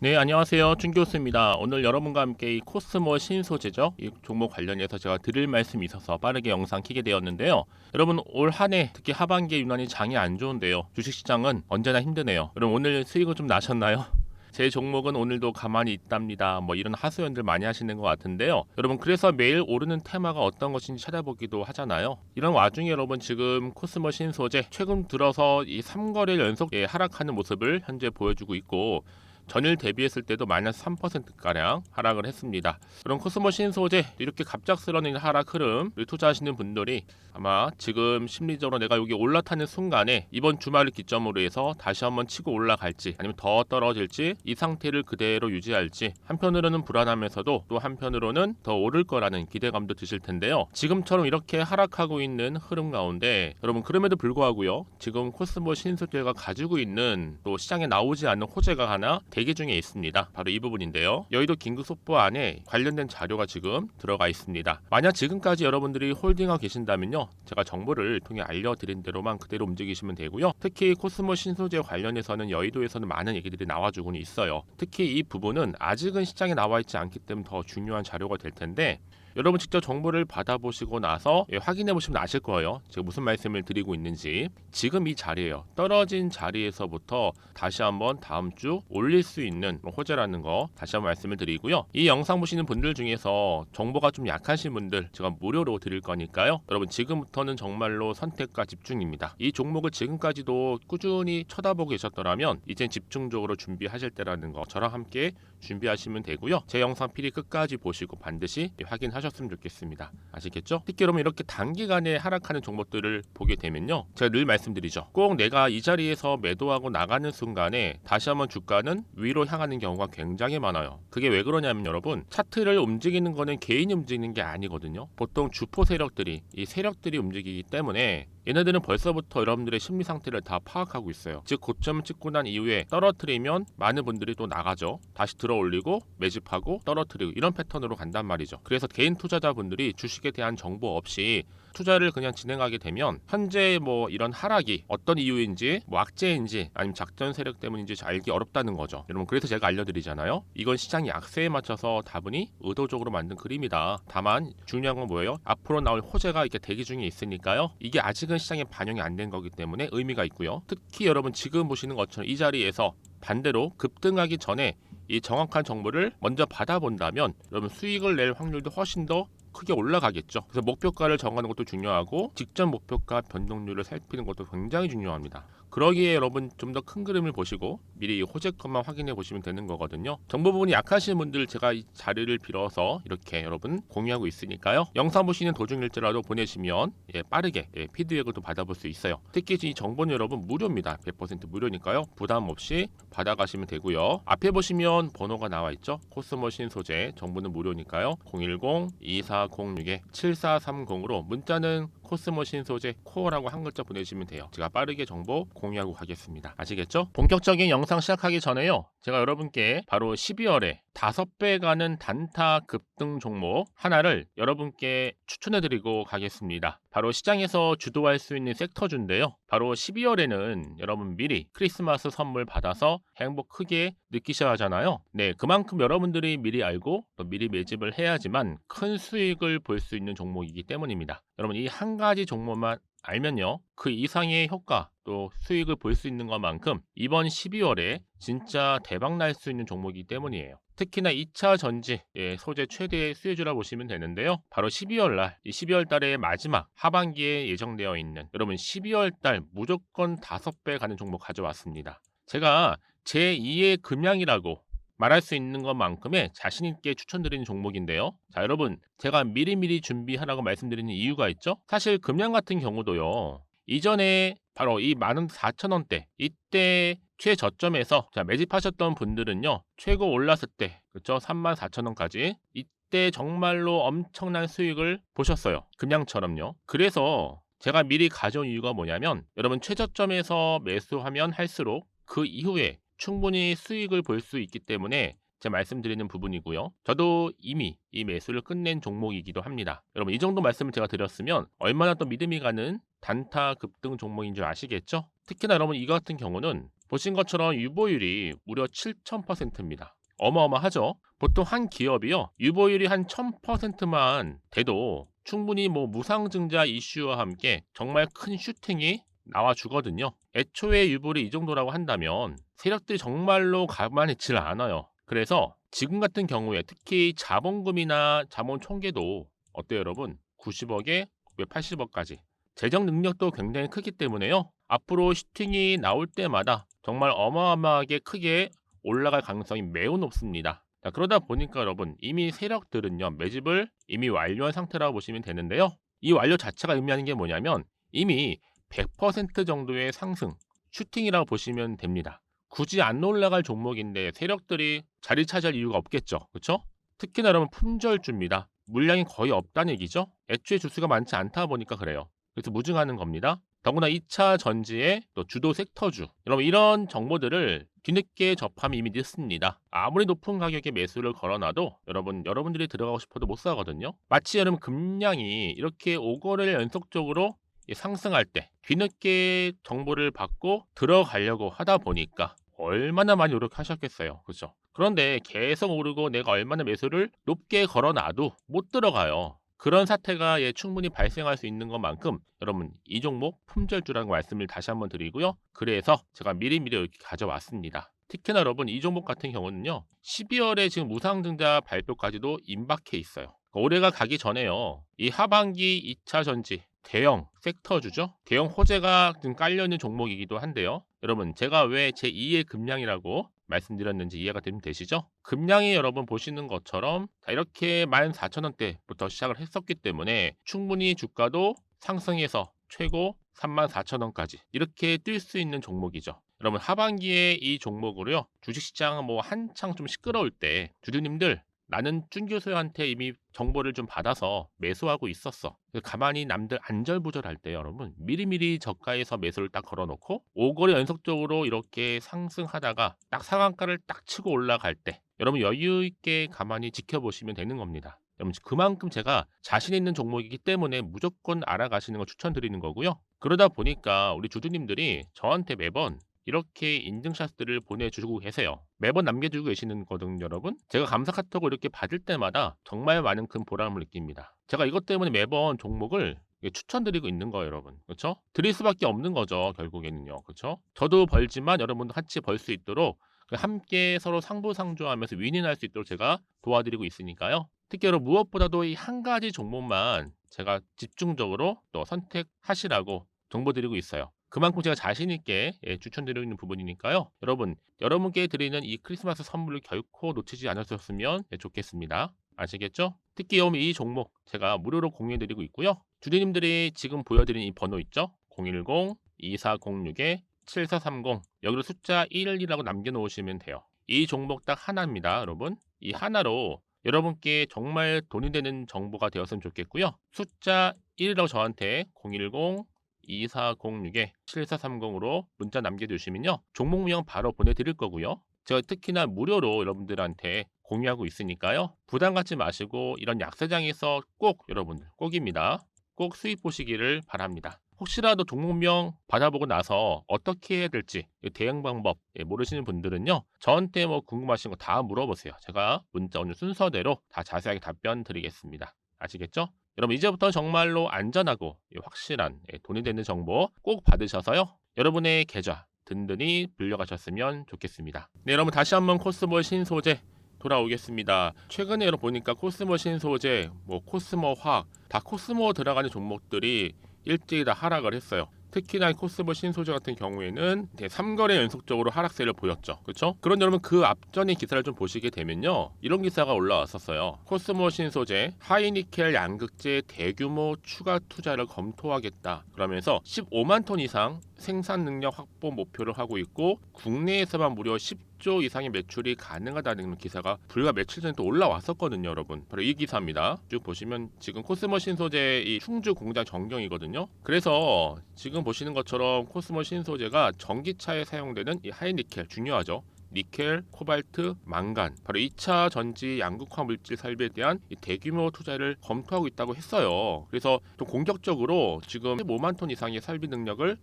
네, 안녕하세요. 춘교수입니다. 오늘 여러분과 함께 이 코스모 신소재죠. 이 종목 관련해서 제가 드릴 말씀이 있어서 빠르게 영상 키게 되었는데요. 여러분 올 한 해 특히 하반기에 유난히 장이 안 좋은데요. 주식시장은 언제나 힘드네요. 여러분 오늘 수익은 좀 나셨나요? 제 종목은 오늘도 가만히 있답니다. 뭐 이런 하소연들 많이 하시는 것 같은데요. 여러분 그래서 매일 오르는 테마가 어떤 것인지 찾아보기도 하잖아요. 이런 와중에 여러분 지금 코스모 신소재 최근 들어서 이 3거래일 연속 예, 하락하는 모습을 현재 보여주고 있고 전일 대비했을 때도 마이너스 3%가량 하락을 했습니다. 그럼 코스모 신소재 이렇게 갑작스러운 하락 흐름을 투자하시는 분들이 아마 지금 심리적으로 내가 여기 올라타는 순간에 이번 주말을 기점으로 해서 다시 한번 치고 올라갈지 아니면 더 떨어질지 이 상태를 그대로 유지할지 한편으로는 불안하면서도 또 한편으로는 더 오를 거라는 기대감도 드실 텐데요. 지금처럼 이렇게 하락하고 있는 흐름 가운데 여러분 그럼에도 불구하고요. 지금 코스모 신소재가 가지고 있는 또 시장에 나오지 않는 호재가 하나 대기 중에 있습니다. 바로 이 부분인데요. 여의도 긴급 속보 안에 관련된 자료가 지금 들어가 있습니다. 만약 지금까지 여러분들이 홀딩하고 계신다면요. 제가 정보를 통해 알려드린 대로만 그대로 움직이시면 되고요. 특히 코스모 신소재 관련해서는 여의도에서는 많은 얘기들이 나와주고는 있어요. 특히 이 부분은 아직은 시장에 나와 있지 않기 때문에 더 중요한 자료가 될 텐데 여러분 직접 정보를 받아보시고 나서 예, 확인해 보시면 아실 거예요. 제가 무슨 말씀을 드리고 있는지. 지금 이 자리예요. 떨어진 자리에서부터 다시 한번 다음 주 올릴 수 있는 호재라는 거 다시 한번 말씀을 드리고요. 이 영상 보시는 분들 중에서 정보가 좀 약하신 분들 제가 무료로 드릴 거니까요. 여러분 지금부터는 정말로 선택과 집중입니다. 이 종목을 지금까지도 꾸준히 쳐다보고 계셨더라면 이젠 집중적으로 준비하실 때라는 거 저랑 함께 준비하시면 되고요. 제 영상 필히 끝까지 보시고 반드시 확인하셨으면 좋겠습니다. 아시겠죠? 특히 여러분 이렇게 단기간에 하락하는 종목들을 보게 되면요. 제가 늘 말씀드리죠. 꼭 내가 이 자리에서 매도하고 나가는 순간에 다시 한번 주가는 위로 향하는 경우가 굉장히 많아요. 그게 왜 그러냐면 여러분 차트를 움직이는 거는 개인이 움직이는 게 아니거든요. 보통 주포 세력들이 이 세력들이 움직이기 때문에 얘네들은 벌써부터 여러분들의 심리 상태를 다 파악하고 있어요. 즉 고점을 찍고 난 이후에 떨어뜨리면 많은 분들이 또 나가죠. 다시 들어 올리고 매집하고 떨어뜨리고 이런 패턴으로 간단 말이죠. 그래서 개인 투자자분들이 주식에 대한 정보 없이 투자를 그냥 진행하게 되면 현재 뭐 이런 하락이 어떤 이유인지 뭐 악재인지 아니면 작전 세력 때문인지 알기 어렵다는 거죠. 여러분 그래서 제가 알려드리잖아요. 이건 시장이 악세에 맞춰서 다분히 의도적으로 만든 그림이다. 다만 중요한 건 뭐예요? 앞으로 나올 호재가 이렇게 대기 중에 있으니까요. 이게 아직은 시장에 반영이 안 된 거기 때문에 의미가 있고요. 특히 여러분 지금 보시는 것처럼 이 자리에서 반대로 급등하기 전에 이 정확한 정보를 먼저 받아본다면 여러분 수익을 낼 확률도 훨씬 더 크게 올라가겠죠. 그래서 목표가를 정하는 것도 중요하고 직전 목표가 변동률을 살피는 것도 굉장히 중요합니다. 그러기에 여러분 좀 더 큰 그림을 보시고 미리 호재 것만 확인해 보시면 되는 거거든요. 정보 부분이 약하신 분들 제가 이 자리를 빌어서 이렇게 여러분 공유하고 있으니까요. 영상 보시는 도중일지라도 보내시면 예, 빠르게 예, 피드백을 또 받아볼 수 있어요. 특히 이 정보는 여러분 무료입니다. 100% 무료니까요. 부담 없이 받아가시면 되고요. 앞에 보시면 번호가 나와 있죠. 코스모신 소재 정보는 무료니까요. 010-2406-7430으로 문자는 코스모신 소재 코어라고 한 글자 보내주시면 돼요. 제가 빠르게 정보 공유하고 가겠습니다. 아시겠죠? 본격적인 영상 시작하기 전에요. 제가 여러분께 바로 12월에 5배 가는 단타 급등 종목 하나를 여러분께 추천해 드리고 가겠습니다. 바로 시장에서 주도할 수 있는 섹터주인데요. 바로 12월에는 여러분 미리 크리스마스 선물 받아서 행복 크게 느끼셔야 하잖아요. 네, 그만큼 여러분들이 미리 알고 또 미리 매집을 해야지만 큰 수익을 볼 수 있는 종목이기 때문입니다. 여러분 이 한 가지 종목만 알면요. 그 이상의 효과 또 수익을 볼 수 있는 것만큼 이번 12월에 진짜 대박 날 수 있는 종목이기 때문이에요. 특히나 2차 전지 예, 소재 최대 수혜주라 보시면 되는데요. 바로 12월 날, 이 12월 달의 마지막 하반기에 예정되어 있는 여러분 12월 달 무조건 5배 가는 종목 가져왔습니다. 제가 제2의 금양이라고 말할 수 있는 것만큼의 자신 있게 추천드리는 종목인데요. 자, 여러분, 제가 미리미리 준비하라고 말씀드리는 이유가 있죠? 사실 금양 같은 경우도요. 이전에 바로 이 만원 4천 원대 이때 최저점에서 자, 매집하셨던 분들은요. 최고 올랐을 때 그렇죠? 3만 4천 원까지 이때 정말로 엄청난 수익을 보셨어요. 금양처럼요. 그래서 제가 미리 가져온 이유가 뭐냐면 여러분 최저점에서 매수하면 할수록 그 이후에 충분히 수익을 볼 수 있기 때문에 제가 말씀드리는 부분이고요. 저도 이미 이 매수를 끝낸 종목이기도 합니다. 여러분 이 정도 말씀을 제가 드렸으면 얼마나 또 믿음이 가는 단타 급등 종목인 줄 아시겠죠? 특히나 여러분 이 같은 경우는 보신 것처럼 유보율이 무려 7,000%입니다. 어마어마하죠. 보통 한 기업이요 유보율이 한 1000%만 돼도 충분히 뭐 무상증자 이슈와 함께 정말 큰 슈팅이 나와 주거든요. 애초에 유보율이 이 정도라고 한다면 세력들이 정말로 가만히 있질 않아요. 그래서 지금 같은 경우에 특히 자본금이나 자본 총계도 어때요 여러분? 90억에 980억까지 재정 능력도 굉장히 크기 때문에요. 앞으로 슈팅이 나올 때마다 정말 어마어마하게 크게 올라갈 가능성이 매우 높습니다. 자, 그러다 보니까 여러분 이미 세력들은요 매집을 이미 완료한 상태라고 보시면 되는데요. 이 완료 자체가 의미하는 게 뭐냐면 이미 100% 정도의 상승, 슈팅이라고 보시면 됩니다. 굳이 안 올라갈 종목인데 세력들이 자리 차지할 이유가 없겠죠. 그렇죠? 특히나 여러분 품절주입니다. 물량이 거의 없다는 얘기죠. 애초에 주수가 많지 않다 보니까 그래요. 그래서 무증하는 겁니다. 더구나 2차 전지의 또 주도 섹터주. 여러분 이런 정보들을 뒤늦게 접하면 이미 늦습니다. 아무리 높은 가격에 매수를 걸어놔도 여러분 여러분들이 들어가고 싶어도 못 사거든요. 마치 여러분 금량이 이렇게 5거래를 연속적으로 상승할 때 뒤늦게 정보를 받고 들어가려고 하다 보니까 얼마나 많이 노력하셨겠어요. 그렇죠? 그런데 계속 오르고 내가 얼마나 매수를 높게 걸어놔도 못 들어가요. 그런 사태가 예, 충분히 발생할 수 있는 것만큼 여러분 이 종목 품절주라는 말씀을 다시 한번 드리고요. 그래서 제가 미리미리 이렇게 가져왔습니다. 특히나 여러분 이 종목 같은 경우는요. 12월에 지금 무상증자 발표까지도 임박해 있어요. 올해가 가기 전에요. 이 하반기 2차 전지 대형 섹터주죠. 대형 호재가 지금 깔려있는 종목이기도 한데요. 여러분 제가 왜 제2의 금량이라고 말씀드렸는지 이해가 되면 되시죠? 금량이 여러분 보시는 것처럼 자, 이렇게 14,000원대부터 시작을 했었기 때문에 충분히 주가도 상승해서 최고 34,000원까지 이렇게 뛸 수 있는 종목이죠. 여러분 하반기에 이 종목으로요 주식시장 뭐 한창 좀 시끄러울 때 주주님들 나는 준 교수한테 이미 정보를 좀 받아서 매수하고 있었어. 가만히 남들 안절부절할 때 여러분 미리미리 저가에서 매수를 딱 걸어놓고 5거래 연속적으로 이렇게 상승하다가 딱 상한가를 딱 치고 올라갈 때 여러분 여유 있게 가만히 지켜보시면 되는 겁니다. 여러분 그만큼 제가 자신 있는 종목이기 때문에 무조건 알아가시는 걸 추천드리는 거고요. 그러다 보니까 우리 주주님들이 저한테 매번 이렇게 인증샷들을 보내주고 계세요. 매번 남겨주고 계시는 거거든요, 여러분. 제가 감사 카톡을 이렇게 받을 때마다 정말 많은 큰 보람을 느낍니다. 제가 이것 때문에 매번 종목을 추천드리고 있는 거예요, 여러분. 그렇죠? 드릴 수밖에 없는 거죠, 결국에는요. 그렇죠? 저도 벌지만 여러분도 같이 벌 수 있도록 함께 서로 상부상조하면서 윈윈할 수 있도록 제가 도와드리고 있으니까요. 특히 여러분 무엇보다도 이 한 가지 종목만 제가 집중적으로 또 선택하시라고 정보 드리고 있어요. 그만큼 제가 자신 있게 예, 추천드리고 있는 부분이니까요. 여러분, 여러분께 드리는 이 크리스마스 선물을 결코 놓치지 않으셨으면 예, 좋겠습니다. 아시겠죠? 특히 이 종목 제가 무료로 공유해드리고 있고요. 주주님들이 지금 보여드린 이 번호 있죠? 010-2406-7430 여기로 숫자 1이라고 남겨놓으시면 돼요. 이 종목 딱 하나입니다, 여러분. 이 하나로 여러분께 정말 돈이 되는 정보가 되었으면 좋겠고요. 숫자 1이라고 저한테 010 2406에 7430으로 문자 남겨주시면요. 종목명 바로 보내드릴 거고요. 제가 특히나 무료로 여러분들한테 공유하고 있으니까요. 부담 갖지 마시고 이런 약세장에서 꼭 여러분들 꼭입니다. 꼭 수익 보시기를 바랍니다. 혹시라도 종목명 받아보고 나서 어떻게 해야 될지 대응 방법 예, 모르시는 분들은요 저한테 뭐 궁금하신 거 다 물어보세요 제가 문자 오늘 순서대로 다 자세하게 답변 드리겠습니다 아시겠죠? 여러분 이제부터 정말로 안전하고 확실한 예, 돈이 되는 정보 꼭 받으셔서요. 여러분의 계좌 든든히 불려가셨으면 좋겠습니다. 네, 여러분 다시 한번 코스모 신소재 돌아오겠습니다. 최근에 여러분 보니까 코스모 신소재, 뭐 코스모 화학 다 코스모 들어가는 종목들이 일제히 다 하락을 했어요. 특히나 코스모 신소재 같은 경우에는 3거래 연속적으로 하락세를 보였죠. 그렇죠? 그런 여러분 그 앞전의 기사를 좀 보시게 되면요. 이런 기사가 올라왔었어요. 코스모 신소재 하이니켈 양극재 대규모 추가 투자를 검토하겠다. 그러면서 15만 톤 이상 생산 능력 확보 목표를 하고 있고 국내에서만 무려 10조 이상의 매출이 가능하다는 기사가 불과 며칠 전에 또 올라왔었거든요, 여러분. 바로 이 기사입니다. 쭉 보시면 지금 코스모 신 소재 이 충주 공장 전경이거든요. 그래서 지금 보시는 것처럼 코스모 신 소재가 전기차에 사용되는 이 하이니켈 중요하죠. 니켈, 코발트, 망간 바로 2차 전지 양극화 물질 설비에 대한 대규모 투자를 검토하고 있다고 했어요. 그래서 좀 공격적으로 지금 15만 톤 이상의 설비 능력을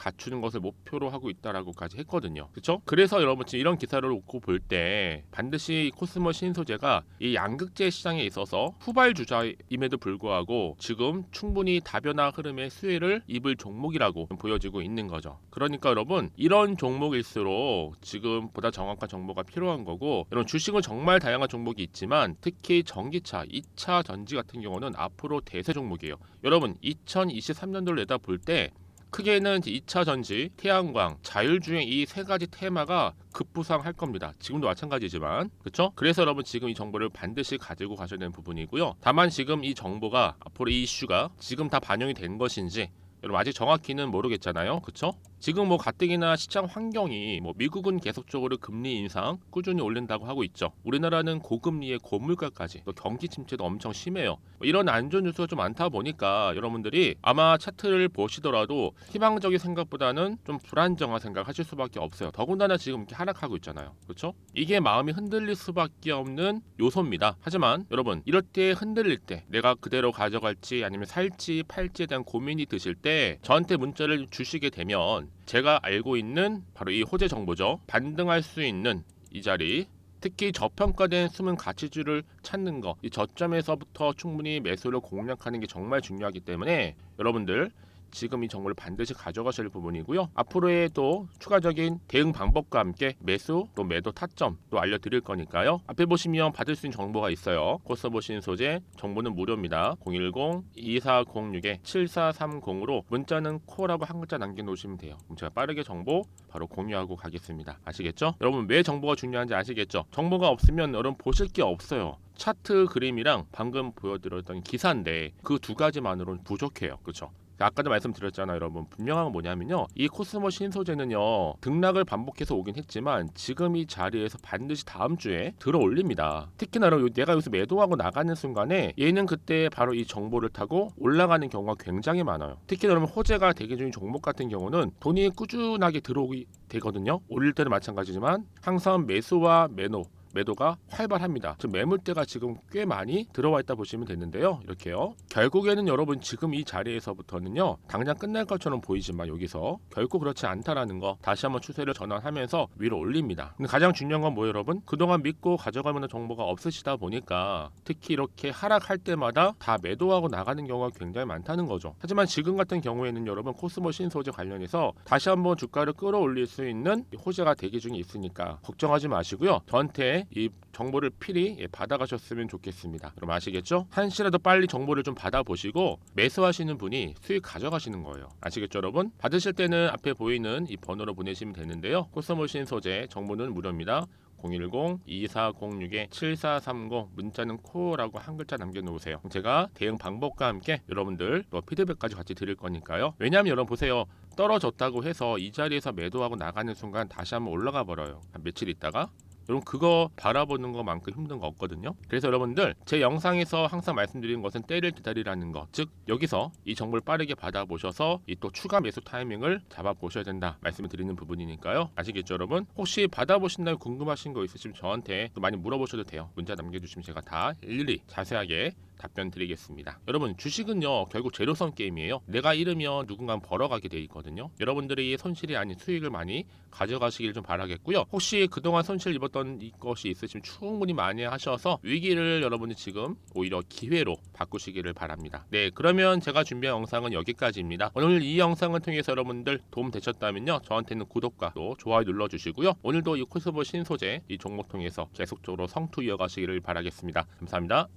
갖추는 것을 목표로 하고 있다라고까지 했거든요. 그렇죠? 그래서 여러분 지금 이런 기사를 놓고 볼 때 반드시 이 코스모 신소재가 이 양극재 시장에 있어서 후발 주자임에도 불구하고 지금 충분히 다변화 흐름의 수혜를 입을 종목이라고 보여지고 있는 거죠. 그러니까 여러분 이런 종목일수록 지금 보다 정확한 정보가 필요한 거고 이런 주식은 정말 다양한 종목이 있지만 특히 전기차, 2차 전지 같은 경우는 앞으로 대세 종목이에요. 여러분 2023년도를 내다 볼 때 크게는 2차 전지, 태양광, 자율주행 이 세 가지 테마가 급부상할 겁니다. 지금도 마찬가지지만 그렇죠? 그래서 여러분 지금 이 정보를 반드시 가지고 가셔야 되는 부분이고요. 다만 지금 이 정보가 앞으로 이 이슈가 지금 다 반영이 된 것인지 여러분 아직 정확히는 모르겠잖아요. 그렇죠? 지금 뭐 가뜩이나 시장 환경이 뭐 미국은 계속적으로 금리 인상 꾸준히 올린다고 하고 있죠. 우리나라는 고금리에 고물가까지 또 경기 침체도 엄청 심해요. 뭐 이런 안 좋은 뉴스가 좀 많다 보니까 여러분들이 아마 차트를 보시더라도 희망적인 생각보다는 좀 불안정한 생각하실 수밖에 없어요. 더군다나 지금 이렇게 하락하고 있잖아요. 그렇죠? 이게 마음이 흔들릴 수밖에 없는 요소입니다. 하지만 여러분 이럴 때 흔들릴 때 내가 그대로 가져갈지 아니면 살지 팔지에 대한 고민이 드실 때 저한테 문자를 주시게 되면 제가 알고 있는 바로 이 호재 정보죠. 반등할 수 있는 이 자리 특히 저평가된 숨은 가치주를 찾는 거, 이 저점에서부터 충분히 매수를 공략하는 게 정말 중요하기 때문에 여러분들 지금 이 정보를 반드시 가져가실 부분이고요. 앞으로의 또 추가적인 대응 방법과 함께 매수 또 매도 타점 또 알려드릴 거니까요. 앞에 보시면 받을 수 있는 정보가 있어요. 코스 보신 소재 정보는 무료입니다. 010-2406-7430으로 문자는 코라고 한 글자 남겨놓으시면 돼요. 그럼 제가 빠르게 정보 바로 공유하고 가겠습니다. 아시겠죠? 여러분 왜 정보가 중요한지 아시겠죠? 정보가 없으면 여러분 보실 게 없어요. 차트 그림이랑 방금 보여드렸던 기사인데 그 두 가지만으로는 부족해요. 그렇죠? 아까도 말씀드렸잖아요, 여러분. 분명한 건 뭐냐면요. 이 코스모 신소재는요. 등락을 반복해서 오긴 했지만 지금 이 자리에서 반드시 다음 주에 들어 올립니다. 특히나 내가 여기서 매도하고 나가는 순간에 얘는 그때 바로 이 정보를 타고 올라가는 경우가 굉장히 많아요. 특히 여러분 호재가 대기 중인 종목 같은 경우는 돈이 꾸준하게 들어오기 되거든요. 올릴 때는 마찬가지지만 항상 매수와 매도 매도가 활발합니다. 지금 매물대가 지금 꽤 많이 들어와 있다 보시면 되는데요. 이렇게요. 결국에는 여러분 지금 이 자리에서부터는요. 당장 끝날 것처럼 보이지만 여기서 결코 그렇지 않다라는 거 다시 한번 추세를 전환하면서 위로 올립니다. 근데 가장 중요한 건 뭐예요, 여러분? 그동안 믿고 가져가면 정보가 없으시다 보니까 특히 이렇게 하락할 때마다 다 매도하고 나가는 경우가 굉장히 많다는 거죠. 하지만 지금 같은 경우에는 여러분 코스모 신소재 관련해서 다시 한번 주가를 끌어올릴 수 있는 호재가 대기 중에 있으니까 걱정하지 마시고요. 저한테 이 정보를 필히 예, 받아가셨으면 좋겠습니다. 그럼 아시겠죠? 한시라도 빨리 정보를 좀 받아보시고 매수하시는 분이 수익 가져가시는 거예요. 아시겠죠, 여러분? 받으실 때는 앞에 보이는 이 번호로 보내시면 되는데요. 코스모신 소재 정보는 무료입니다. 010-2406-7430 문자는 코라고 한 글자 남겨놓으세요. 제가 대응 방법과 함께 여러분들 또 피드백까지 같이 드릴 거니까요. 왜냐하면 여러분 보세요. 떨어졌다고 해서 이 자리에서 매도하고 나가는 순간 다시 한번 올라가 버려요. 한 며칠 있다가 여러분 그거 바라보는 것만큼 힘든 거 없거든요. 그래서 여러분들 제 영상에서 항상 말씀드리는 것은 때를 기다리라는 것. 즉 여기서 이 정보를 빠르게 받아보셔서 이 또 추가 매수 타이밍을 잡아보셔야 된다 말씀을 드리는 부분이니까요. 아시겠죠 여러분? 혹시 받아보신다면 궁금하신 거 있으시면 저한테 또 많이 물어보셔도 돼요. 문자 남겨주시면 제가 다 일일이 자세하게 답변 드리겠습니다. 여러분 주식은요 결국 제로섬 게임이에요. 내가 잃으면 누군가 벌어가게 돼 있거든요. 여러분들이 손실이 아닌 수익을 많이 가져가시길 좀 바라겠고요. 혹시 그동안 손실 입었던 것이 있으시면 충분히 많이 하셔서 위기를 여러분이 지금 오히려 기회로 바꾸시기를 바랍니다. 네 그러면 제가 준비한 영상은 여기까지입니다. 오늘 이 영상을 통해서 여러분들 도움 되셨다면요 저한테는 구독과 또 좋아요 눌러주시고요. 오늘도 이 코스모 신소재 이 종목 통해서 계속적으로 성투 이어가시기를 바라겠습니다. 감사합니다.